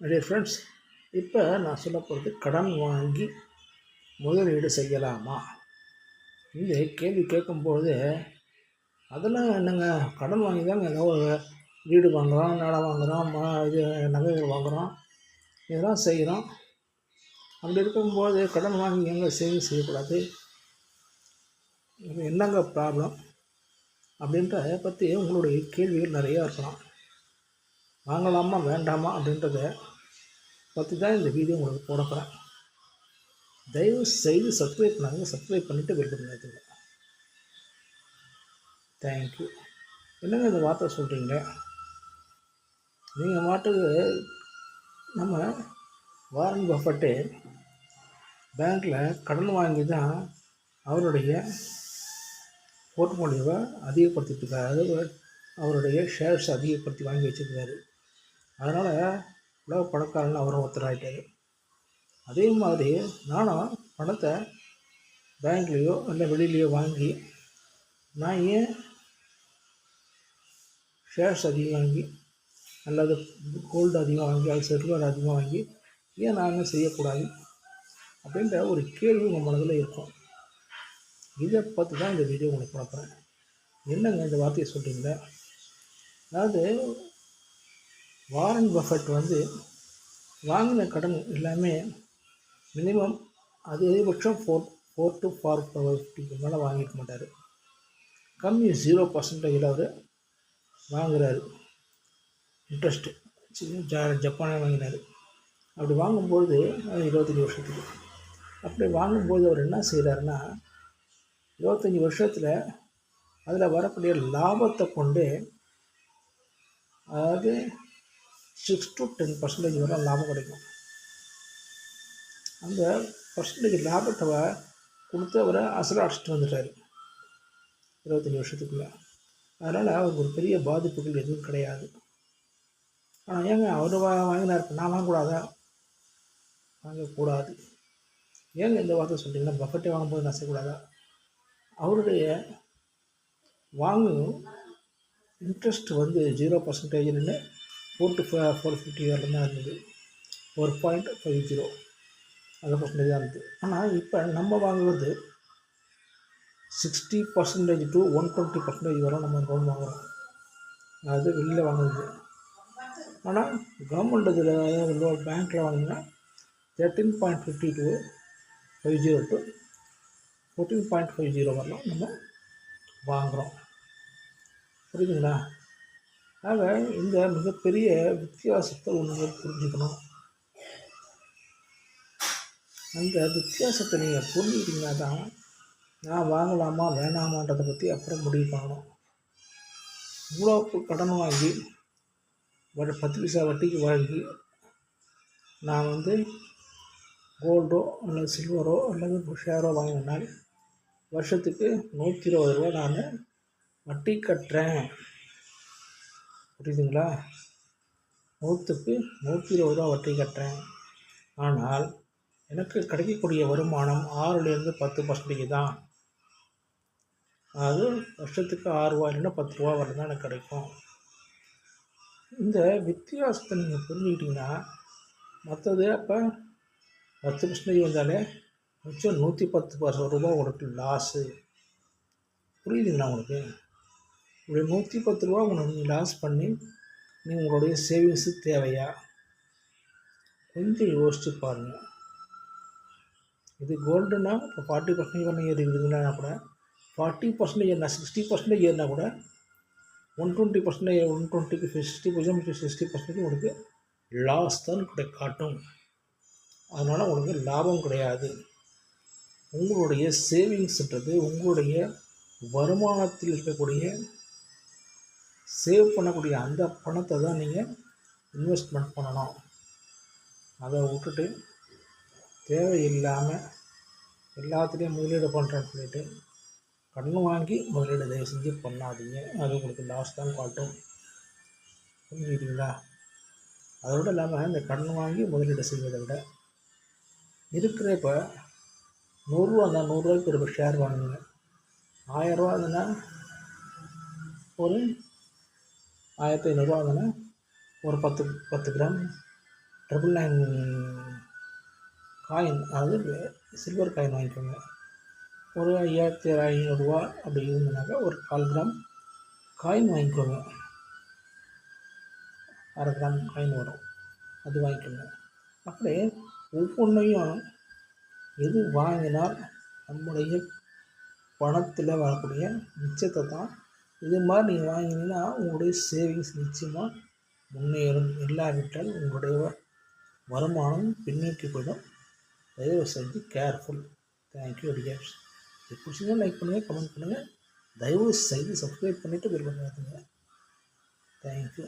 நிறைய ஃப்ரெண்ட்ஸ் இப்போ நான் சொல்ல போகிறது கடன் வாங்கி முதலீடு செய்யலாமா? இந்த கேள்வி கேட்கும்போது அதெல்லாம் என்னங்க கடன் வாங்கி தாங்க ஏதோ ஒரு வீடு வாங்குகிறோம் நிலம் வாங்குகிறோம் ம இது நகைகள் வாங்குகிறோம் இதெல்லாம் செய்கிறோம் அப்படி இருக்கும்போது கடன் வாங்கி எங்கே சேவிங் செய்யக்கூடாது? என்னங்க ப்ராப்ளம் அப்படின்றத பற்றி உங்களுடைய கேள்விகள் நிறையா இருக்கலாம். வாங்கலாமா வேண்டாமா அப்படின்றத பற்றி தான் இந்த வீடியோ உங்களுக்கு போட போகிறேன் தயவு செய்து சப்ஸ்கிரைப் பண்ணாங்க சப்ஸ்கிரைப் பண்ணிவிட்டு வெல் தேங்க் தேங்க்யூ என்னங்க இந்த வார்த்தை சொல்கிறீங்க நீங்கள் மாட்டுக்கு நம்ம வாரன் பஃபட்டு பேங்க்கில் கடன் வாங்கி தான் அவருடைய போர்ட்ஃபோலியோவை அதிகப்படுத்திட்டு இருக்காரு. அவருடைய ஷேர்ஸ் அதிகப்படுத்தி வாங்கி வச்சுருக்காரு. அதனால் உலக பணக்காரன் அவரும் ஒருத்தராகிட்டார் அதே மாதிரி நானும் பணத்தை பேங்க்லேயோ இல்லை வெளியிலையோ வாங்கி நான் ஏன் ஷேர்ஸ் அதிகம் வாங்கி அல்லது கோல்டு அதிகம் வாங்கி அது சில்வர் அதிகமாக வாங்கி ஏன் நாங்கள் செய்யக்கூடாது? அப்படின்ற ஒரு கேள்வி உங்கள் மனதில் இருக்கும். இதை பார்த்து தான் இந்த வீடியோ உங்களுக்கு பார்க்குறேன் என்னங்க இந்த வார்த்தையை சொல்கிறீங்களே அதாவது வாரன் பஃபட் வந்து வாங்கின கடன் எல்லாமே மினிமம் அதிகபட்சம் ஃபோர் ஃபோர் டு ஃபார் ஃபிஃப்டிக்கு மேலே வாங்கிக்க மாட்டார். கம்மி ஜீரோ பர்சன்டேஜில் அவர் வாங்குகிறாரு இன்ட்ரெஸ்ட்டு ஜா ஜப்பானே வாங்கினார். அப்படி வாங்கும்போது அது இருபத்தஞ்சி வருஷத்துக்கு. அப்படி வாங்கும்போது அவர் என்ன செய்கிறாருன்னா இருபத்தஞ்சி வருஷத்தில் அதில் வரக்கூடிய லாபத்தை கொண்டு அதாவது சிக்ஸ் டு டென் பர்சன்டேஜ் வரை லாபம் கிடைக்கும். அந்த பர்சன்டேஜ் லாபத்தை கொடுத்து அவரை அசலாக அடிச்சுட்டு வந்துட்டார். இருபத்தஞ்சி வருஷத்துக்குள்ளே. அதனால் அவருக்கு ஒரு பெரிய பாதிப்புகள் எதுவும் கிடையாது. ஆனால் ஏங்க அவர் வா வாங்கினார் நான் வாங்கக்கூடாதா? வாங்கக்கூடாது. ஏங்க இந்த வார்த்தை சொல்கிறீங்கன்னா பஃபட்டே வாங்கும்போது நான் செய்யக்கூடாதா? அவருடைய வாங்கும் இன்ட்ரெஸ்ட் வந்து ஜீரோ பர்சன்டேஜ்னு ஃபோர் டு ஃபோர் ஃபிஃப்டி வரலாம் தான் இருந்தது. ஒரு பாயிண்ட் ஃபைவ் ஜீரோ அந்த பர்சன்டேஜ் தான் இருந்தது. ஆனால் இப்போ நம்ம வாங்குவது sixty percentage to one twenty percentage வரை நம்ம லோன் வாங்குகிறோம் அது வெளியில் வாங்குறது. ஆனால் கவர்மெண்ட் இதில் லோன் பேங்க்கில் வாங்கினா thirteen point fifty to five zero to fourteen point five zero வரலாம் நம்ம வாங்குகிறோம் புரியுதுங்களா ஆக இந்த மிகப்பெரிய வித்தியாசத்தை ஒன்று புரிஞ்சுக்கணும். அந்த வித்தியாசத்தை நீங்கள் புரிஞ்சுக்கிட்டீங்கன்னா தான் நான் வாங்கலாமா வேணாமான்றதை பற்றி அப்புறம் முடிவு பண்ணணும். இவ்வளோ கடன் வாங்கி ஒரு பத்து பைசா வட்டிக்கு வாங்கி நான் வந்து கோல்டோ அல்லது சில்வரோ அல்லது ஷேரோ வாங்கினால் வருஷத்துக்கு நூற்றி இருபது ரூபா நான் வட்டி கட்டுறேன். புரியுதுங்களா? நூற்றுக்கு நூற்றி இருபது ரூபா வட்டி கட்டுறேன். ஆனால் எனக்கு கிடைக்கக்கூடிய வருமானம் ஆறுலேருந்து பத்து பர்சன்டேஜ் தான். அது வருஷத்துக்கு ஆறு ரூபா இல்லைன்னா பத்து ரூபா வரை தான் எனக்கு கிடைக்கும். இந்த வித்தியாசத்தை நீங்கள் புரிஞ்சுக்கிட்டிங்கன்னா மற்றது அப்போ பத்து பர்சன்டேஜ் வந்தாலே மிச்சம் நூற்றி பத்து பர்சன்ட் ரூபா உங்களுக்கு லாஸு புரியுதுங்களா உங்களுக்கு? இப்படி நூற்றி பத்து ரூபா உனக்கு நீங்கள் லாஸ் பண்ணி நீ உங்களுடைய சேவிங்ஸு தேவையா? கொஞ்சம் யோசிச்சு பாருங்கள் இது கோல்டுனா இப்போ ஃபார்ட்டி பர்சன்டேஜ் பண்ண ஏறி இருக்குதுன்னா கூட ஃபார்ட்டி பர்சன்டேஜ் என்ன சிக்ஸ்டி பர்சன்டேஜ் ஏறினா கூட ஒன் டுவெண்ட்டி பர்சன்டேஜ் ஒன் டுவெண்ட்டிக்கு சிக்ஸ்டி பர்சன்ட் சிக்ஸ்டி பர்சன்டேஜ் உங்களுக்கு லாஸ் தான் கிடை காட்டும். அதனால் உங்களுக்கு லாபம் கிடையாது. உங்களுடைய சேவிங்ஸ்ன்றது உங்களுடைய வருமானத்தில் இருக்கக்கூடிய சேவ் பண்ணக்கூடிய அந்த பணத்தை தான் நீங்கள் இன்வெஸ்ட்மெண்ட் பண்ணணும் அதை விட்டுட்டு தேவையில்லாமல் எல்லாத்துலேயும் முதலீடு பண்ணுறேன்னு சொல்லிட்டு கடன் வாங்கி முதலீடு தயவு செஞ்சு பண்ணாதீங்க. அது உங்களுக்கு லாஸ் தான் காட்டும். புரிஞ்சுக்கிட்டீங்களா? அதோடு இல்லாமல் இந்த கடன் வாங்கி முதலீடு செய்வதை விட இருக்கிற இப்போ நூறுரூவா இருந்தால் நூறுரூவாய்க்கு ஒரு ஷேர் வாங்குங்க. ஆயிரரூவா இருந்ததுன்னா ஒரு ஆயிரத்தி ஐநூறுரூவா இருந்ததுன்னா ஒரு பத்து பத்து கிராம் ட்ரிபிள் நைன் காயின் அதாவது சில்வர் காயின் வாங்கிக்கோங்க. ஒரு ஐயாயிரத்தி ஐநூறுரூவா அப்படி இருந்ததுனாக்கா ஒரு கால் கிராம் காயின் வாங்கிக்கோங்க. அரை கிராம் காயின் வரும். அது வாங்கிக்கோங்க. அப்படியே ஒவ்வொன்றையும் எது வாங்கினால் நம்முடைய பணத்தில் வரக்கூடிய மிச்சத்தை தான் இது மாதிரி நீங்கள் வாங்கினீங்கன்னா உங்களுடைய சேவிங்ஸ் நிச்சயமாக முன்னேறும். இல்லாவிட்டால் உங்களுடைய வருமானம் பின்னோக்கி போயிடும். தயவு செஞ்சு கேர்ஃபுல் தேங்க்யூ டியர்ஸ் இது பிடிச்சிங்கன்னா லைக் பண்ணுங்கள் கமெண்ட் பண்ணுங்கள் தயவு செய்து சப்ஸ்கிரைப் பண்ணிவிட்டு பெல் பண்ணி தேங்க்யூ